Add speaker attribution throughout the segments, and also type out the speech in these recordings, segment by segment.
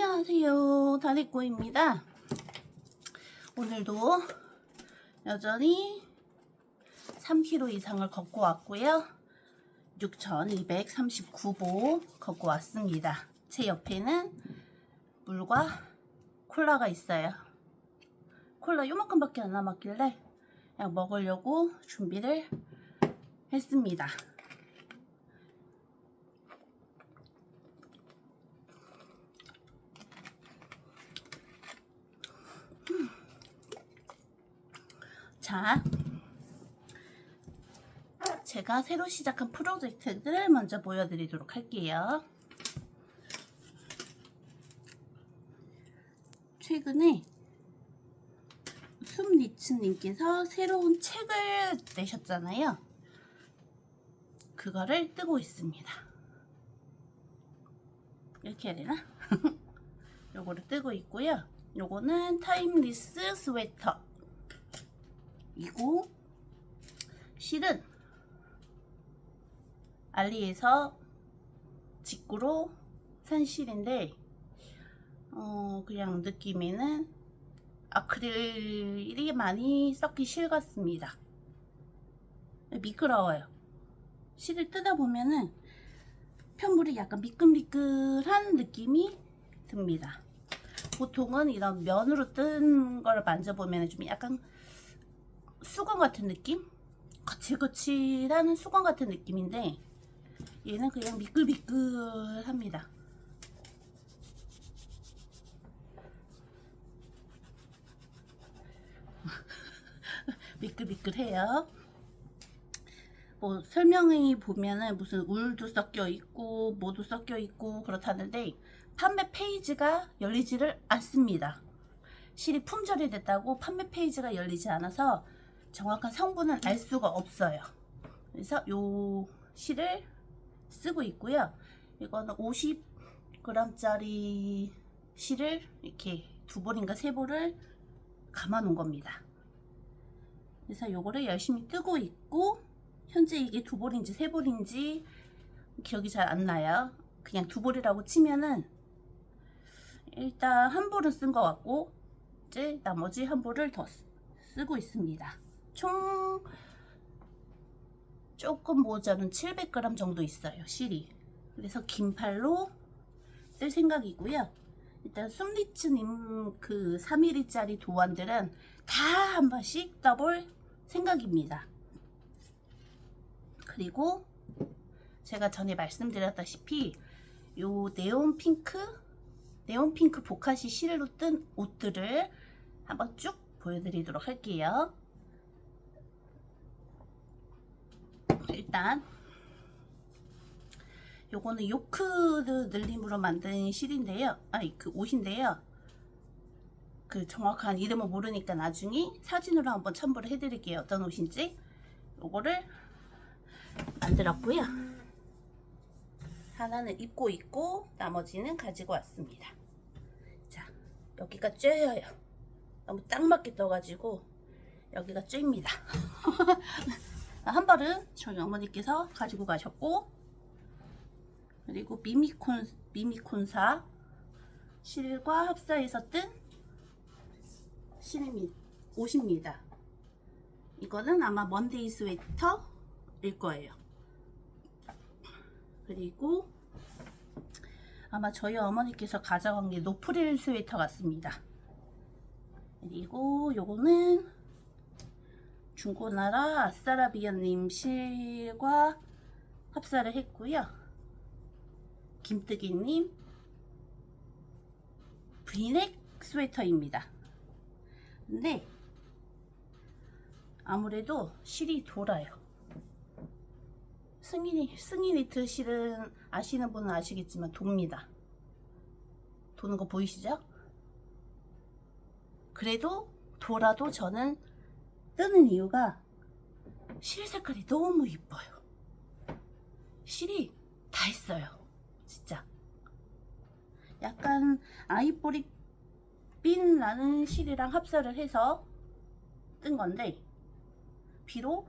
Speaker 1: 안녕하세요. 다리꼬입니다. 오늘도 여전히 3km 이상을 걷고 왔고요. 6,239보 걷고 왔습니다. 제 옆에는 물과 콜라가 있어요. 콜라 요만큼밖에 안 남았길래 그냥 먹으려고 준비를 했습니다. 자, 제가 새로 시작한 프로젝트들을 먼저 보여드리도록 할게요. 최근에 숨리츠님께서 새로운 책을 내셨잖아요. 그거를 뜨고 있습니다. 이렇게 해야 되나? 요거를 뜨고 있고요. 요거는 타임리스 스웨터. 이고 실은 알리에서 직구로 산 실인데 어 그냥 느낌에는 아크릴이 많이 섞인 실 같습니다. 미끄러워요. 실을 뜯어 보면은 편물이 약간 미끌미끌한 느낌이 듭니다. 보통은 이런 면으로 뜬 걸 만져보면 좀 약간 수건 같은 느낌? 거칠거칠한 수건 같은 느낌인데 얘는 그냥 미끌미끌합니다. 미끌미끌해요. 뭐 설명이 보면은 무슨 울도 섞여 있고 뭐도 섞여 있고 그렇다는데 판매 페이지가 열리지를 않습니다. 실이 품절이 됐다고 판매 페이지가 열리지 않아서 정확한 성분은 알 수가 없어요. 그래서 요 실을 쓰고 있고요. 이거는 50g짜리 실을 이렇게 두 볼인가 세 볼을 감아 놓은 겁니다. 그래서 요거를 열심히 뜨고 있고 현재 이게 두 볼인지 세 볼인지 기억이 잘 안 나요. 그냥 두 볼이라고 치면은 일단 한 볼은 쓴 것 같고 이제 나머지 한 볼을 더 쓰고 있습니다. 총 조금 모자른 700g 정도 있어요 실이. 그래서 긴 팔로 쓸 생각이고요. 일단 숨리츠님 그 3mm짜리 도안들은 다 한 번씩 떠볼 생각입니다. 그리고 제가 전에 말씀드렸다시피 요 네온 핑크 네온 핑크 보카시 실로 뜬 옷들을 한번 쭉 보여드리도록 할게요 일단 요거는 요크드 늘림으로 만든 실인데요. 아니 그 옷인데요. 그 정확한 이름을 모르니까 나중에 사진으로 한번 첨부를 해드릴게요. 어떤 옷인지. 요거를 만들었고요. 하나는 입고 있고 나머지는 가지고 왔습니다. 자 여기가 쬐여요. 너무 딱 맞게 떠가지고 여기가 쬐입니다 한 벌은 저희 어머니께서 가지고 가셨고 그리고 미미콘 미미콘사 실과 합사해서 뜬 실미 옷입니다. 이거는 아마 먼데이 스웨터일 거예요. 그리고 아마 저희 어머니께서 가져간 게 노프릴 스웨터 같습니다. 그리고 요거는 중고나라 아싸라비아님 실과 합사를 했고요. 김뜨기님 브이넥 스웨터입니다. 근데 아무래도 실이 돌아요. 승인이 승인이트 실은 아시는 분은 아시겠지만 돕니다. 도는 거 보이시죠? 그래도 돌아도 저는 뜨는 이유가 실 색깔이 너무 이뻐요. 실이 다 있어요. 진짜. 약간 아이보리 빈라는 실이랑 합사를 해서 뜬 건데 비록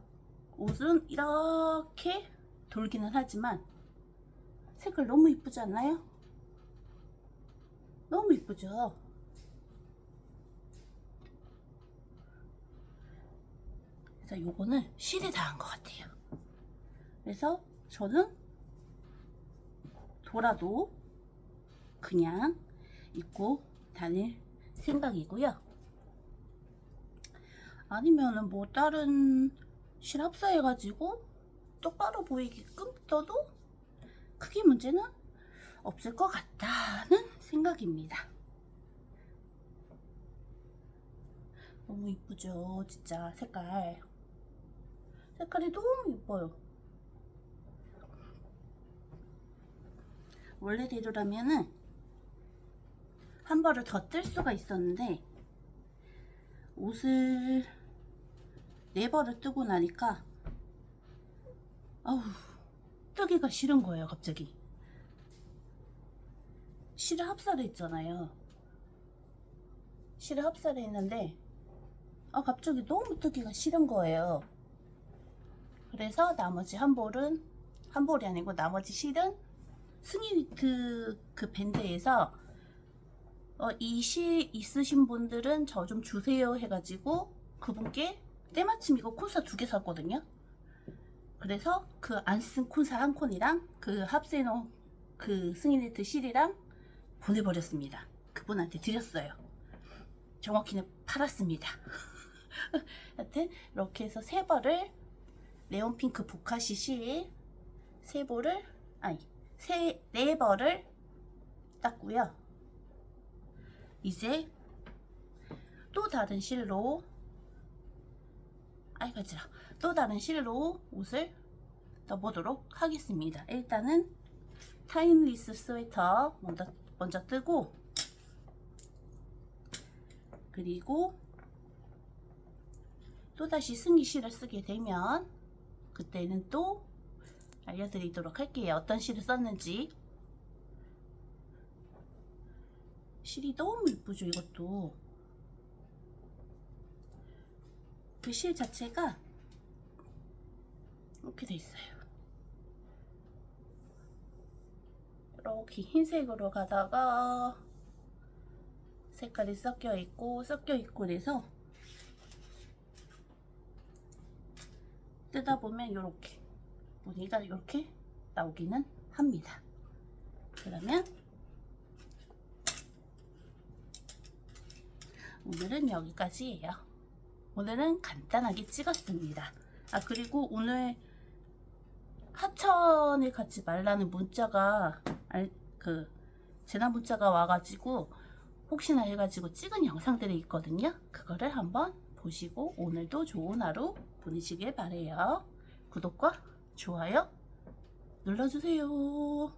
Speaker 1: 옷은 이렇게 돌기는 하지만 색깔 너무 이쁘지 않나요? 너무 이쁘죠? 그래서 요거는 실이 다한것 같아요. 그래서 저는 돌아도 그냥 입고 다닐 생각이고요. 아니면은 뭐 다른 실 합사해가지고 똑바로 보이게끔 떠도 크게 문제는 없을 것 같다는 생각입니다. 너무 이쁘죠, 진짜 색깔. 색깔이 너무 이뻐요. 원래대로라면은 한 벌을 더 뜰 수가 있었는데 옷을 네 벌을 뜨고 나니까 아우 뜨기가 싫은 거예요 갑자기. 실을 합사를 했잖아요. 실을 합사를 했는데 아 갑자기 너무 뜨기가 싫은 거예요 그래서 나머지 한 볼은 한 볼이 아니고 나머지 실은 스니니트 그 밴드에서 어, 이실 있으신 분들은 저 좀 주세요 해가지고 그분께 때마침 이거 콘사 두 개 샀거든요. 그래서 그 안 쓴 콘사 한 콘이랑 그 합세노 그 스니니트 실이랑 보내버렸습니다. 그분한테 드렸어요. 정확히는 팔았습니다. 하여튼 이렇게 해서 세 벌을 레온 핑크 보카시 실세 벌을 아니 세 네 벌을 땄고요. 이제 또 다른 실로 아이 가지라 또 다른 실로 옷을 떠보도록 하겠습니다. 일단은 타임리스 스웨터 먼저, 먼저 뜨고 그리고 또다시 승희 실을 쓰게 되면 그때는 또 알려드리도록 할게요. 어떤 실을 썼는지. 실이 너무 이쁘죠 이것도. 그 실 자체가 이렇게 돼 있어요. 이렇게 흰색으로 가다가 색깔이 섞여 있고 섞여 있고 그래서 뜯다 보면 이렇게 무늬가 이렇게 나오기는 합니다 그러면 오늘은 여기까지예요. 오늘은 간단하게 찍었습니다. 아 그리고 오늘 하천을 갖지 말라는 문자가 알, 그 재난 문자가 와가지고 혹시나 해가지고 찍은 영상들이 있거든요. 그거를 한번 보시고 오늘도 좋은 하루 보내시길 바래요. 구독과 좋아요 눌러주세요.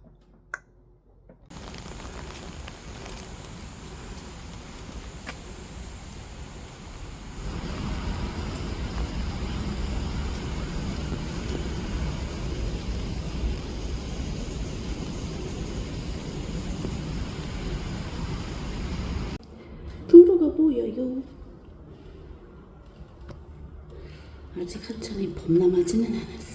Speaker 1: 보여요. 아직 하천이 범람하지는 않았어.